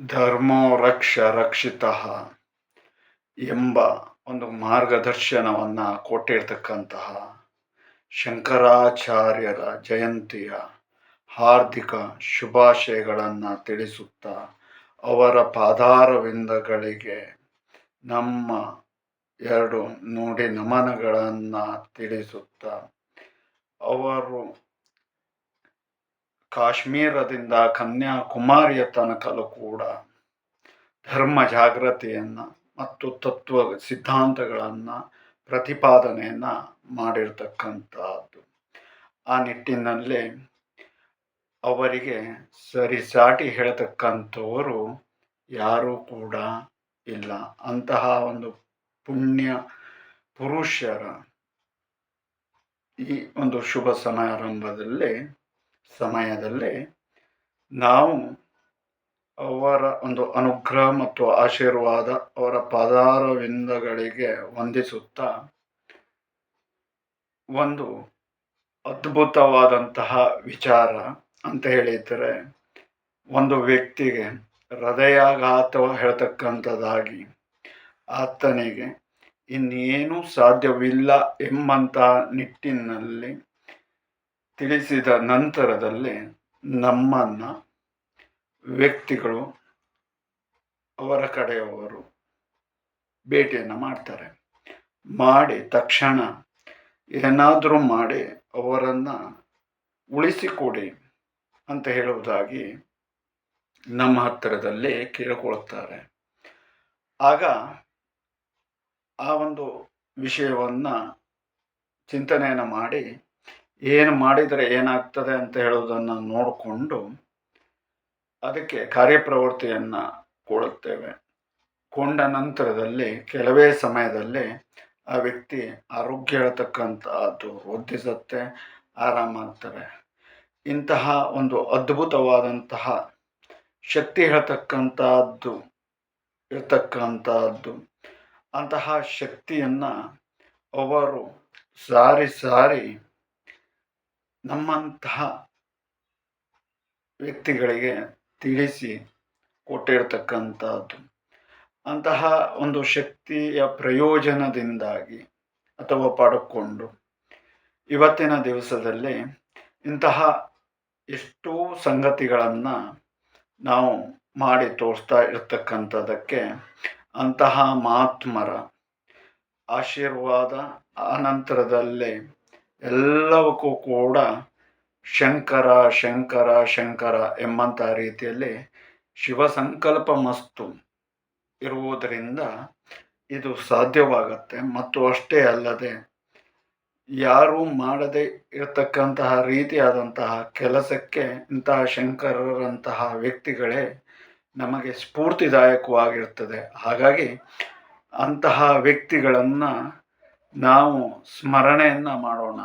ಧರ್ಮೋ ರಕ್ಷ ರಕ್ಷಿತಃ ಎಂಬ ಒಂದು ಮಾರ್ಗದರ್ಶನವನ್ನು ಕೊಟ್ಟಿರ್ತಕ್ಕಂತಹ ಶಂಕರಾಚಾರ್ಯರ ಜಯಂತಿಯ ಹಾರ್ದಿಕ ಶುಭಾಶಯಗಳನ್ನು ತಿಳಿಸುತ್ತಾ ಅವರ ಪಾದಾರವಿಂದಗಳಿಗೆ ನಮ್ಮ ಎರಡು ನುಡಿ ನಮನಗಳನ್ನು ತಿಳಿಸುತ್ತಾ ಅವರು ಕಾಶ್ಮೀರದಿಂದ ಕನ್ಯಾಕುಮಾರಿಯ ತನಕಲೂ ಕೂಡ ಧರ್ಮ ಜಾಗೃತಿಯನ್ನು ಮತ್ತು ತತ್ವ ಸಿದ್ಧಾಂತಗಳನ್ನು ಪ್ರತಿಪಾದನೆಯನ್ನು ಮಾಡಿರ್ತಕ್ಕಂಥದ್ದು. ಆ ನಿಟ್ಟಿನಲ್ಲಿ ಅವರಿಗೆ ಸರಿಸಾಟಿ ಹೇಳತಕ್ಕಂಥವರು ಯಾರೂ ಕೂಡ ಇಲ್ಲ. ಅಂತಹ ಒಂದು ಪುಣ್ಯ ಪುರುಷರ ಈ ಒಂದು ಶುಭ ಸಮಾರಂಭದಲ್ಲಿ ಸಮಯದಲ್ಲಿ ನಾವು ಅವರ ಒಂದು ಅನುಗ್ರಹ ಮತ್ತು ಆಶೀರ್ವಾದ ಅವರ ಪದಾರವಿಂದಗಳಿಗೆ ವಂದಿಸುತ್ತಾ ಒಂದು ಅದ್ಭುತವಾದಂತಹ ವಿಚಾರ ಅಂತ ಹೇಳಿದರೆ ಒಂದು ವ್ಯಕ್ತಿಗೆ ಹೃದಯಾಘಾತ ಹೇಳ್ತಕ್ಕಂಥದ್ದಾಗಿ ಆತನಿಗೆ ಇನ್ನೇನು ಸಾಧ್ಯವಿಲ್ಲ ಎಂಬಂತಹ ನಿಟ್ಟಿನಲ್ಲಿ ತಿಳಿಸಿದ ನಂತರದಲ್ಲಿ ನಮ್ಮನ್ನು ವ್ಯಕ್ತಿಗಳು ಅವರ ಕಡೆಯವರು ಭೇಟಿಯನ್ನು ಮಾಡ್ತಾರೆ. ಮಾಡಿ ತಕ್ಷಣ ಏನಾದರೂ ಮಾಡಿ ಅವರನ್ನು ಉಳಿಸಿಕೊಡಿ ಅಂತ ಹೇಳುವುದಾಗಿ ನಮ್ಮ ಹತ್ತಿರದಲ್ಲಿ ಕೇಳಿಕೊಳ್ಳುತ್ತಾರೆ. ಆಗ ಆ ಒಂದು ವಿಷಯವನ್ನು ಚಿಂತನೆಯನ್ನು ಮಾಡಿ ಏನು ಮಾಡಿದರೆ ಏನಾಗ್ತದೆ ಅಂತ ಹೇಳೋದನ್ನು ನೋಡಿಕೊಂಡು ಅದಕ್ಕೆ ಕಾರ್ಯಪ್ರವೃತ್ತಿಯನ್ನು ಕೊಡುತ್ತೇವೆ. ಕೊಂಡ ನಂತರದಲ್ಲಿ, ಕೆಲವೇ ಸಮಯದಲ್ಲಿ ಆ ವ್ಯಕ್ತಿ ಆರೋಗ್ಯ ಹೇಳ್ತಕ್ಕಂಥದ್ದು ವೃದ್ಧಿಸುತ್ತೆ ಆರಾಮಾಗ್ತಾರೆ ಇಂತಹ ಒಂದು ಅದ್ಭುತವಾದಂತಹ ಶಕ್ತಿ ಹೇಳ್ತಕ್ಕಂಥದ್ದು ಇರ್ತಕ್ಕಂಥದ್ದು ಅಂತಹ ಶಕ್ತಿಯನ್ನು ಅವರು ಸಾರಿ ಸಾರಿ ನಮ್ಮಂತಹ ವ್ಯಕ್ತಿಗಳಿಗೆ ತಿಳಿಸಿ ಕೊಟ್ಟಿರ್ತಕ್ಕಂಥದ್ದು. ಅಂತಹ ಒಂದು ಶಕ್ತಿಯ ಪ್ರಯೋಜನದಿಂದಾಗಿ ಅಥವಾ ಪಡ್ಕೊಂಡು ಇವತ್ತಿನ ದಿವಸದಲ್ಲಿ ಇಂತಹ ಎಷ್ಟೋ ಸಂಗತಿಗಳನ್ನು ನಾವು ಮಾಡಿ ತೋರಿಸ್ತಾ ಇರ್ತಕ್ಕಂಥದ್ದಕ್ಕೆ ಅಂತಹ ಮಹಾತ್ಮರ ಆಶೀರ್ವಾದ ಆನಂತರದಲ್ಲಿ ಎಲ್ಲವಕ್ಕೂ ಕೂಡ ಶಂಕರ ಶಂಕರ ಶಂಕರ ಎಂಬಂಥ ರೀತಿಯಲ್ಲಿ ಶಿವ ಸಂಕಲ್ಪ ಮಸ್ತು ಇರುವುದರಿಂದ ಇದು ಸಾಧ್ಯವಾಗತ್ತೆ. ಮತ್ತು ಅಷ್ಟೇ ಅಲ್ಲದೆ ಯಾರೂ ಮಾಡದೆ ಇರತಕ್ಕಂತಹ ರೀತಿಯಾದಂತಹ ಕೆಲಸಕ್ಕೆ ಇಂತಹ ಶಂಕರರಂತಹ ವ್ಯಕ್ತಿಗಳೇ ನಮಗೆ ಸ್ಫೂರ್ತಿದಾಯಕವಾಗಿರ್ತದೆ. ಹಾಗಾಗಿ ಅಂತಹ ವ್ಯಕ್ತಿಗಳನ್ನು ನಾವು ಸ್ಮರಣೆಯನ್ನು ಮಾಡೋಣ.